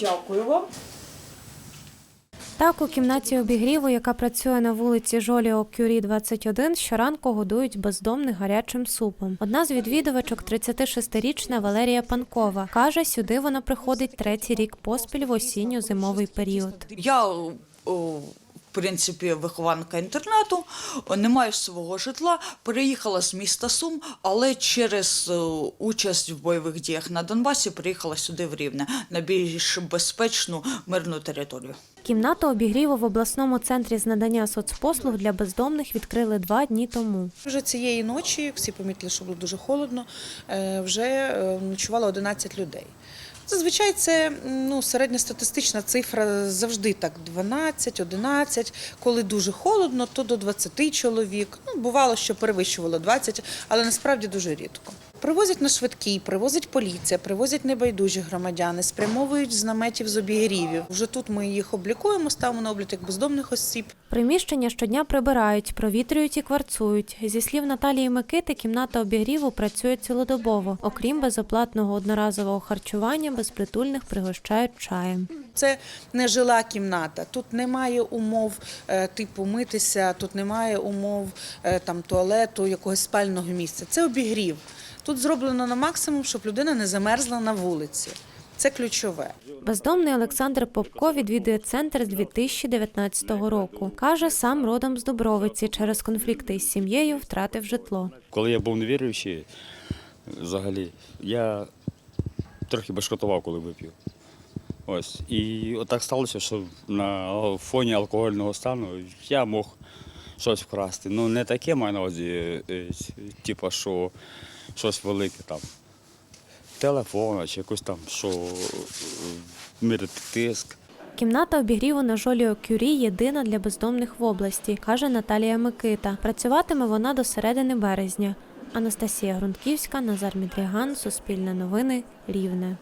Дякую вам. Так, у кімнаті обігріву, яка працює на вулиці Жоліо Кюрі 21, щоранку годують бездомних гарячим супом. Одна з відвідувачок, 36-річна Валерія Панкова, каже, сюди вона приходить третій рік поспіль в осінньо-зимовий період. Я, о, принципі, вихованка інтернату, не маю свого житла, переїхала з міста Сум, але через е, участь в бойових діях на Донбасі приїхала сюди в Рівне на більш безпечну мирну територію. Кімнату обігріву в обласному центрі з надання соцпослуг для бездомних відкрили два дні тому. Вже цієї ночі всі помітили, що було дуже холодно. е, Вже е, ночувало 11 людей. Зазвичай це ну, середньостатистична цифра завжди так 12-11. Коли дуже холодно, то до 20 чоловік. Ну, бувало, що перевищувало 20, але насправді дуже рідко. Привозять на швидкій, привозить поліція, привозять небайдужі громадяни, спрямовують з наметів з обігрівів. Вже тут ми їх облікуємо, ставимо на облік як бездомних осіб. Приміщення щодня прибирають, провітрюють і кварцують. Зі слів Наталії Микити, кімната обігріву працює цілодобово. Окрім безоплатного одноразового харчування, безпритульних пригощають чаєм. Це не жила кімната. Тут немає умов е, типу митися, тут немає умов е, там туалету, якогось спального місця. Це обігрів. Тут зроблено на максимум, щоб людина не замерзла на вулиці. Це ключове. Бездомний Олександр Попко відвідує центр з 2019 року. Каже, сам родом з Дубровиці через конфлікти із сім'єю втратив житло. Коли я був невіруючий, взагалі, я трохи бешкотував, коли вип'ю. Ось. І отак сталося, що на фоні алкогольного стану я мог щось вкрасти. Ну, не таке маю на увазі, е, типу, що щось велике там. Телефон чи якось там, що е, мірити тиск. Кімната обігріву на Жоліо Кюрі єдина для бездомних в області, каже Наталія Микита. Працюватиме вона до середини березня. Анастасія Грунтківська, Назар Мідріган, Суспільне новини, Рівне.